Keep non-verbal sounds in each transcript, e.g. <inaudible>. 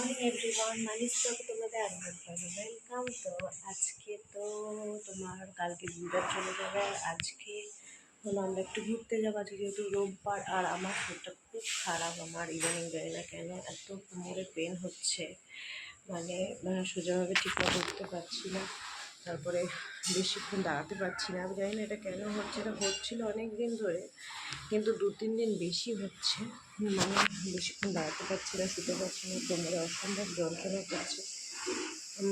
Morning everyone মানিস তোকে তোমাদের করবে ওয়েলকাম তো আজকে তো তোমার কালকে দিদার চলে যাবে। আর আজকে হলো আমরা একটু ঘুরতে যাব। আজকে যেহেতু রোববার, আর আমার শরীরটা খুব খারাপ, আমার ইদানিং জানি না কেন এত কোমরে পেন হচ্ছে। মানে সোজাভাবে ঠিকমতো উঠতে পারছি না। তারপরে বেশিক্ষণ দাঁড়াতে পারছি না। আমি জানি না এটা কেন হচ্ছে, এটা হচ্ছিল অনেক দিন ধরে, কিন্তু দু তিন দিন বেশি হচ্ছে। মানে বেশিক্ষণ দাঁড়াতে পারছি না, শুতে পারছি না, কোমরে অসম্ভব যন্ত্রণা করছে।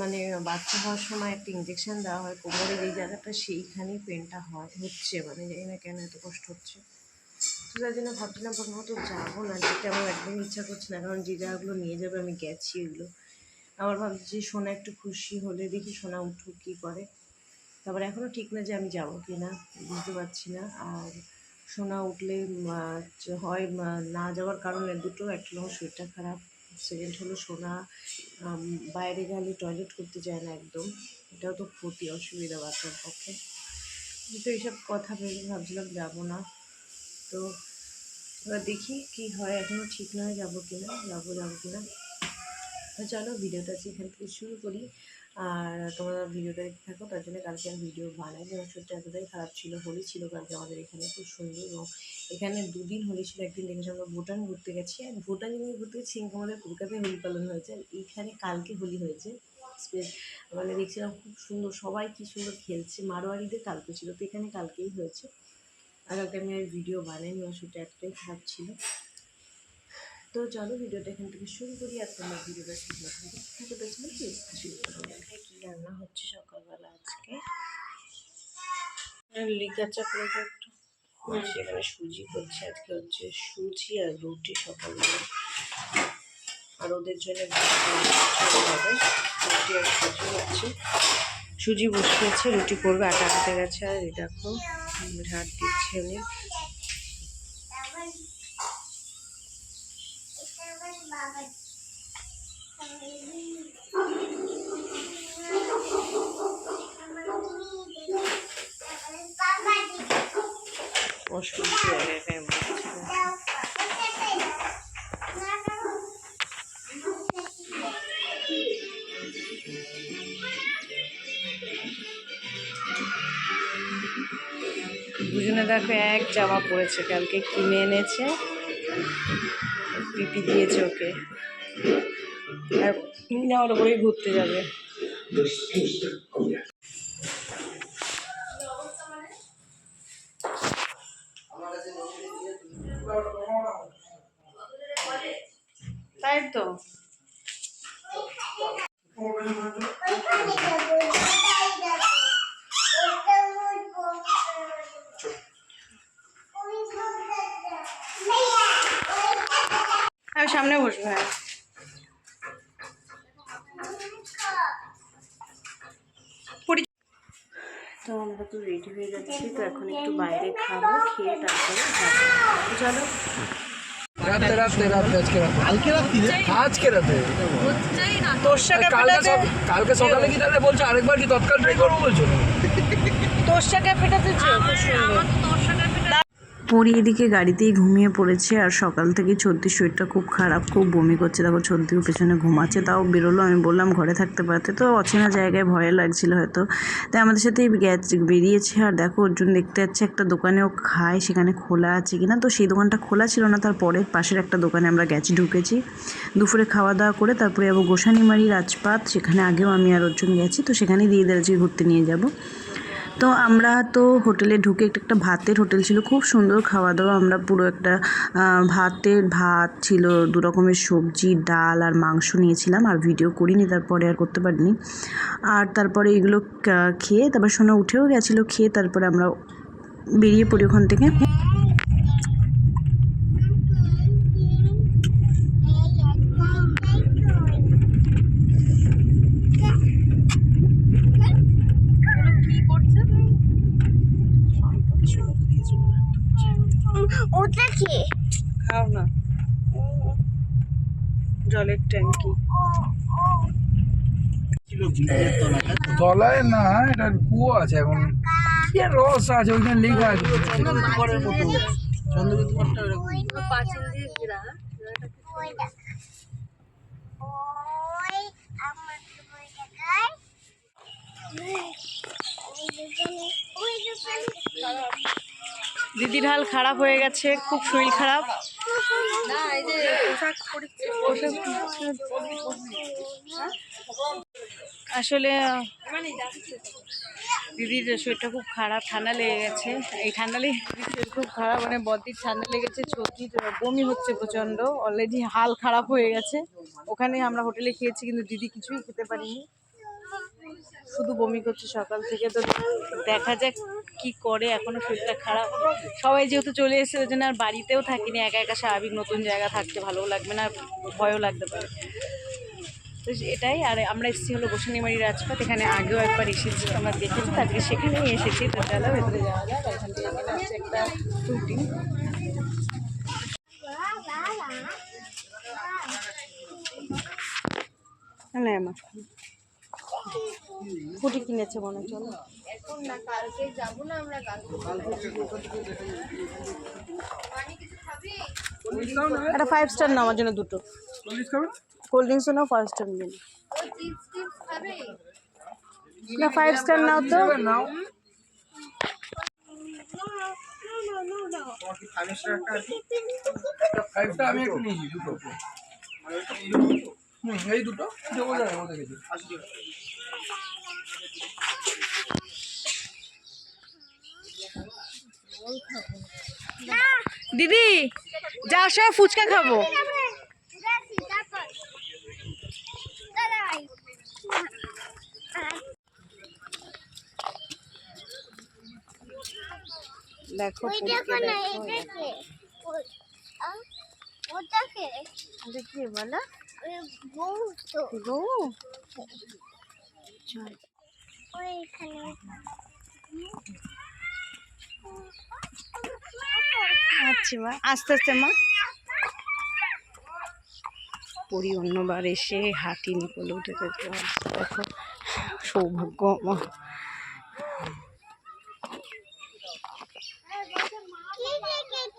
মানে বাচ্চা হওয়ার সময় একটা ইঞ্জেকশন দেওয়া হয়, কোমরে যেই জায়গাটা সেইখানেই পেনটা হয়, হচ্ছে। মানে জানি না কেন এত কষ্ট হচ্ছে। তো তার জন্য ভাবছিলাম প্রথমত যাব না, যেতে আমার একদম ইচ্ছা করছে না, কারণ যে জায়গাগুলো নিয়ে যাবে, আমি গেছি এগুলো। আমার ভাবছি সোনা একটু খুশি হলে দেখি সোনা উঠুক কী করে। তারপরে এখনও ঠিক না যে আমি যাব কি না বুঝতে পারছি না। আর সোনা উঠলে হয় না যাওয়ার কারণে দুটো, একটা হলো শরীরটা খারাপ সেকেন্ড হলো সোনা বাইরে গেলে টয়লেট করতে চায় না একদম। এটাও তো ক্ষতি, অসুবিধা বাচ্চার পক্ষে। কিন্তু এইসব কথা ভেবে ভাবছিলাম যাব না। তো এবার দেখি কি হয় এখনও ঠিক নয় যাব কি না যাব যাব কি না তো চলো ভিডিওটা এখান থেকে শুরু করি। আর তোমরা ভিডিওটা দেখতে থাকো, তার জন্য কালকে আমি ভিডিও বানাই। যে আমার শরীরটা এতটাই খারাপ ছিল, হোলি ছিল কালকে আমাদের এখানে, খুব সুন্দর। এবং এখানে দুদিন হোলি ছিল, একদিন দেখেছি আমরা ভুটান ঘুরতে গেছি। আর ভুটান যেদিন ঘুরতে গেছি আমাদের কলকাতায় হোলি পালন হয়েছে। আর এইখানে কালকে হোলি হয়েছে। মানে দেখছিলাম খুব সুন্দর, সবাই কী সুন্দর খেলছে। মারোয়ারিদের কালকে ছিল, তো এখানে কালকেই হয়েছে। আর কালকে আমি আর ভিডিও বানাইনি, আমার শরীরটা এতটাই খারাপ ছিল। তো চলো ভিডিওটা এখান থেকে শুরু করি আর তোমার ভিডিওটা দেখতে থাকো কি শুরু করো কী রান্না হচ্ছে সকালবেলা আজকে? লিকার চা করে একটু। সেখানে সুজি করছে। আজকে হচ্ছে সুজি আর রুটি সকালবেলা। আর ওদের জন্য রুটি আর সুজি হচ্ছে। সুজি বসিয়েছে রুটি করবে আটা আটতে গেছে। আর দেখো ঝাড় দিচ্ছে উনি। অসুবিধা দুজনে দেখো এক জামা পরেছে কালকে কিনে এনেছে। পিপি দিয়েছে ওকে। আর আমার ওপরেই ঘুরতে যাবে। তাই তো। সামনে বসবো হ্যাঁ পরি- তো আমরা তো রেডি হয়ে যাচ্ছি তো এখন একটু বাইরে খাব খেয়ে তারপরে চলো। রাতে রাতে রাতে আজকে রাতে। কালকে রাত্রি আজকে রাতে? কালকে সক- কালকে সকালে কি তাহলে বলছো? আরেকবার কি তৎকাল ট্রাই করব বলছো? তোরসাকে ফেটাতে পরি এদিকে গাড়িতেই ঘুমিয়ে পড়েছে আর সকাল থেকে সর্দি শরীরটা খুব খারাপ, খুব বমি করছে। দেখো সর্দিও পেছনে ঘুমাচ্ছে, তাও বেরোলো। আমি বললাম, ঘরে থাকতে পারতে? তো অচেনা জায়গায় ভয় লাগছিল হয়তো। তাই আমাদের সাথেই বেরিয়েছে আর দেখো ওর জন্য দেখতে যাচ্ছে একটা দোকানে, ও খায়, সেখানে খোলা আছে কিনা। তো সেই দোকানটা খোলা ছিল না, তারপরে পাশের একটা দোকানে আমরা গেছি, ঢুকেছি। দুপুরে খাওয়া দাওয়া করে তারপরে যাব গোসানিমারি রাজপাত সেখানে আগেও আমি আর অর্জুন গেছি। তো সেখানেই দিয়ে আজকে ঘুরতে নিয়ে যাব। তো আমরা তো হোটেলে ঢুকে একটা একটা ভাতের হোটেল ছিল, খুব সুন্দর খাওয়া দাওয়া। আমরা পুরো একটা ভাতের ভাত ছিল, দু রকমের সবজি, ডাল আর মাংস নিয়েছিলাম আর ভিডিও করিনি, তারপরে আর করতে পারিনি। আর তারপরে এগুলো খেয়ে তারপর সোনা উঠেও গেছিল, খেয়ে তারপরে আমরা বেরিয়ে পড়ি ওখান থেকে। কি? খাও না। জলের ট্যাঙ্কি। তলায় না এটা কুয়ো আছে এখন। কি রস আছে ওইখানে লেখা আছে। চন্দ্রবিন্দু মতো চন্দ্রবিন্দু পাঁচিল দিয়ে ঘেরা ওই আমার ওই দিদির হাল খারাপ হয়ে গেছে, খুব শরীর খারাপ। আসলে, দিদির শরীরটা খুব খারাপ, ঠান্ডা লেগে গেছে। এই ঠান্ডা লেগে শরীর খুব খারাপ মানে বদির ঠান্ডা লেগেছে সর্দির বমি হচ্ছে প্রচণ্ড অলরেডি হাল খারাপ হয়ে গেছে। ওখানে আমরা হোটেলে খেয়েছি, কিন্তু দিদি কিছুই খেতে পারিনি। শুধু বমি করছে সকাল থেকে, তো দেখা যাক কি করে, এখনও শরীরটা খারাপ। সবাই যেহেতু চলে এসেছে, ওই জন্য আর বাড়িতেও থাকিনি, একা একা স্বাভাবিক নতুন জায়গা থাকতে ভালোও লাগবে না, ভয়ও লাগতে পারে। তো এটাই, আর আমরা এসেছি হলো বসুনিমারি রাজপথ, এখানে আগেও একবার এসেছি আমরা দেখেছি আজকে সেখানেই এসেছি, তো চলো ভেতরে যাওয়া যাক, এখান থেকে একটা আমার ফুটি কিনেছে মনে চলো। এখন না কালকে যাব না আমরা একটা ফাইভ স্টার নাও আমার জন্য দুটো। কোল্ড ড্রিঙ্কসও নাও ফাইভ স্টার নিয়ে না ফাইভ স্টার নাও তো। নাও আমি একটু নিয়েছি দুটো। হুম এই দুটো। দেবো যাবে দিদি যাওয়ার সময় ফুচকা খাব। দেখো দেখো ওটাকে। বলো। আচ্ছা মা আস্তে আস্তে মা পরি অন্যবার এসে হাঁটিনি বলে উঠেছে তো দেখো সৌভাগ্য কি দেখেছি গন্ডা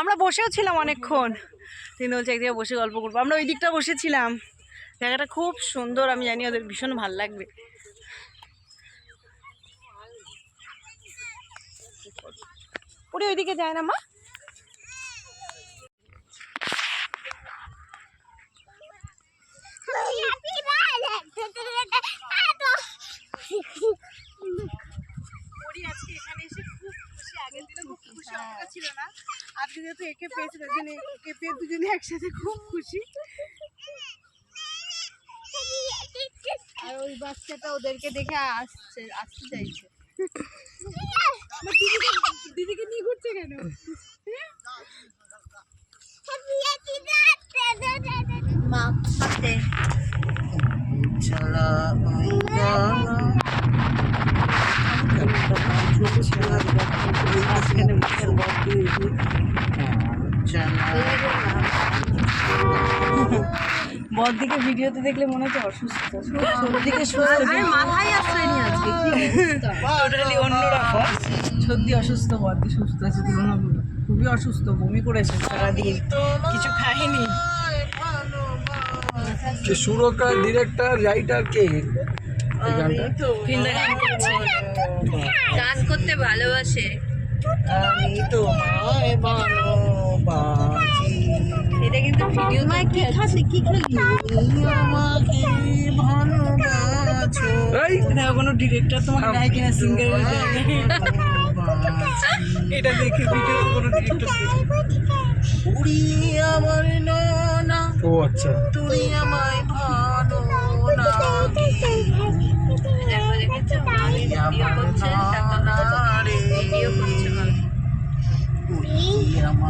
আমরা বসেও ছিলাম অনেকক্ষণ। তিনি বলছে একদিকে বসে গল্প করব। আমরা ওই দিকটা বসেছিলাম। জায়গাটা খুব সুন্দর, আমি জানি ওদের ভীষণ ভালো লাগবে। পুরি ওইদিকে যায় না মা পরি আজকে এখানে এসে খুব খুশি আগের দিনে খুব খুশি অতটা ছিল না আজকে যেহেতু একে পেয়েছে তার জন্য একে পেয়ে দুজনে একসাথে খুব খুশি। আর ওই বাচ্চাটা ওদেরকে দেখে আসছে আসতে চাইছে। <laughs> দিদিকে নিয়ে ঘুরছে কেন? <laughs> বরদিকে ভিডিওতে দেখলে মনে হচ্ছে অসুস্থ। সর্দিকে সুস্থ। মাথায় আসছেনি আজকে টোটালি অন্যরকম সর্দি অসুস্থ বরদি সুস্থ আছে তুলনামূলক খুবই অসুস্থ বমি করেছে সারাদিন। কিছু খায়নি। সুরকার ডিরেক্টর রাইটার কে? এই করতে ফিন্দা করছে গান করতে এটা কিন্তু ভিডিও কি খাচ্ছে? কি খেলি? এই দেখো কোনো ডিরেক্টর তোমাকে দেয় কিনা সিঙ্গার এটা দেখে ভিডিও কোনো ডিরেক্টর ও আচ্ছা। আমার ননারে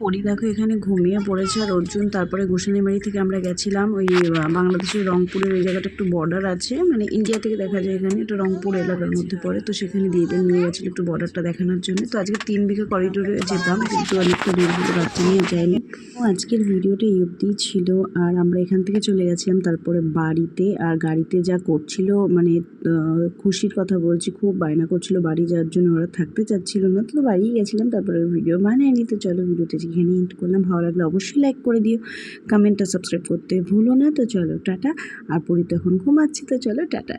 পরি দেখো এখানে ঘুমিয়ে পড়েছে আর অর্জুন তারপরে গোসানিবাড়ি থেকে আমরা গেছিলাম ওই বাংলাদেশের রংপুরের ওই জায়গাটা একটু বর্ডার আছে মানে ইন্ডিয়া থেকে দেখা যায় এখানে, এটা রংপুর এলাকার মধ্যে পড়ে, তো সেখানে দিদিদের নিয়ে গেছিল একটু বর্ডারটা দেখানোর জন্য। তো আজকে তিন বিঘা করিডোরে যেতাম, কিন্তু অনেকটা দূর দূর বাচ্চা নিয়ে যায়নি আজকের ভিডিওটা এই ছিল, আর আমরা এখান থেকে চলে গেছিলাম তারপরে বাড়িতে, আর গাড়িতে যা করছিল মানে খুশির কথা বলছি, খুব বায়না করছিল বাড়ি যাওয়ার জন্য, ওরা থাকতে চাচ্ছিল না, তো বাড়ি গেছিলাম, তারপরে ভিডিও বানায়নি তো চলো ভিডিওতে যেখানে এন্ড করলাম। ভালো লাগলে অবশ্যই লাইক করে দিও। কমেন্টটা সাবস্ক্রাইব করতে ভুলো না। তো চলো টাটা। আর পরি তখন ঘুমাচ্ছি। তো চলো টাটা।